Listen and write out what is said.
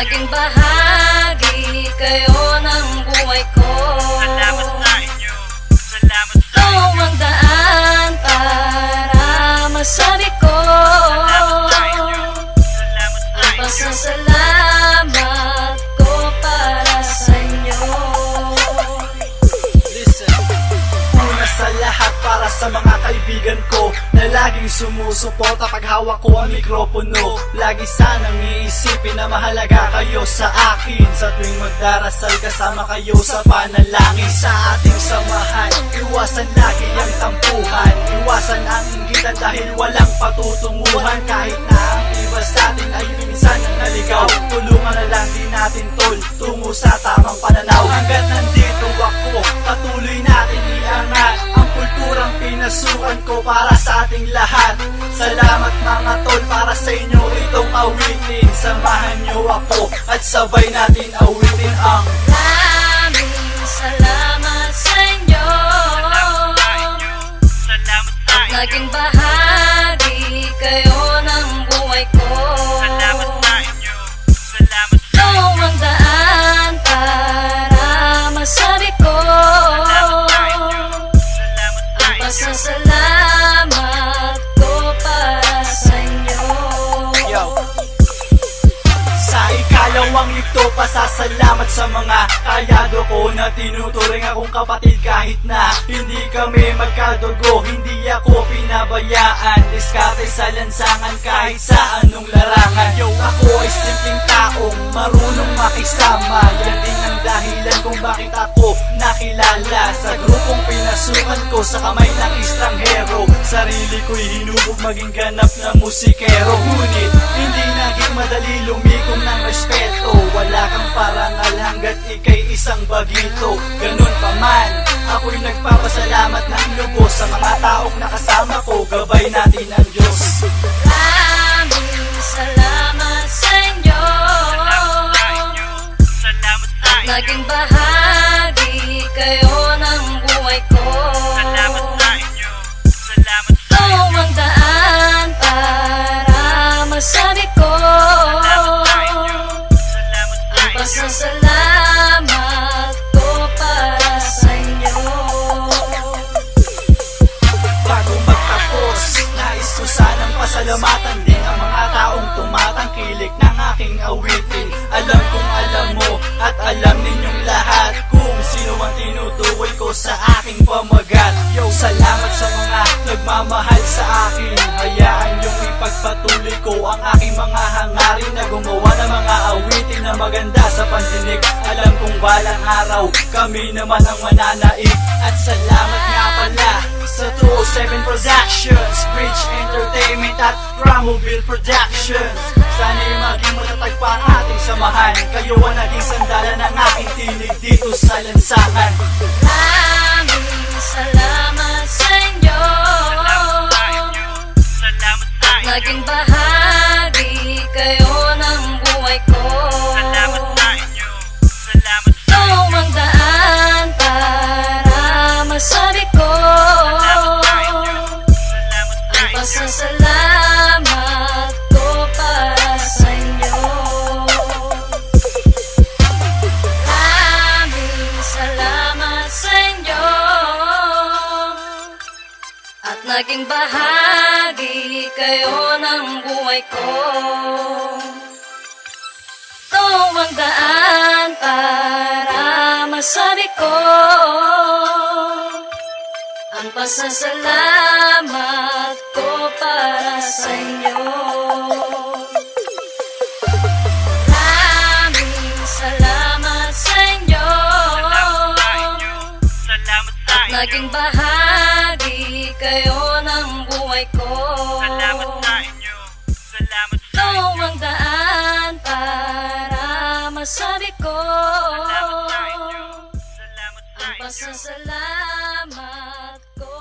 naging bahagi kayo ng buhay ko. Salamat sa inyo. Salamat sa inyo. ang daan para masabi ko. Salamat sa inyo. Salamat sa Ang inyo. pasasalamat sa mga kaibigan ko Na laging sumusuporta pag hawak ko ang mikropono. Lagi sanang iisipin na mahalaga kayo sa akin. Sa tuwing magdarasal kasama kayo sa panalangin. Sa ating samahan Iwasan lagi ang tampuhan. Iwasan ang inggitan dahil walang patutunguhan. Kahit na ang iba sa atin ay minsan ang ating lahat. Salamat mga tol para sa inyo itong awitin. Samahan nyo ako at sabay natin awitin na tinuturing akong kapatid kahit na hindi kami magkadugo. Hindi ako pinabayaan. Diskarte sa lansangan kahit sa anong larangan. Yo, ako ay simpleng taong marunong makisama. Yan din ang dahilan kung bakit ako nakilala. Sa grupong pinasukan ko sa kamay ng estranghero Sarili ko'y hinubog maging ganap na musikero. Ngunit hindi naging madali lumikom ng respeto. Wala kang parangal hanggat ikay isang bagito. Ganun pa man, ako'y nagpapasalamat ng lubos Sa mga taong nakasama ko, gabay natin ang Diyos. Maraming salamat awitin. Alam kong alam mo at alam ninyong lahat Kung sino ang tinutukoy ko sa aking pamagat. Yo, salamat sa mga nagmamahal sa akin. Hayaan ipagpatuloy ko ang aking mga hangarin Na gumawa ng mga awitin na maganda sa pandinig. Alam kong balang araw, kami naman ang mananaig. At salamat nga pala sa 207 Productions Bridge Entertainment at Ramobile Productions. Sana'y maging matatag pa ating samahan. Kayo ang naging sandalan ng aking tinig dito sa lansangan. Maraming salamat kayo ng buhay ko. Ito ang daan para masabi ko. Ang pasasalamat ko para sa inyo. Maraming salamat sa inyo. Inyo. Naging buhay ko. Salamat sa inyo. Salamat sa inyo. Ikaw ang daan para masabi ko. Salamat sa inyo. Salamat sa inyo. Ang pasasalamat ko.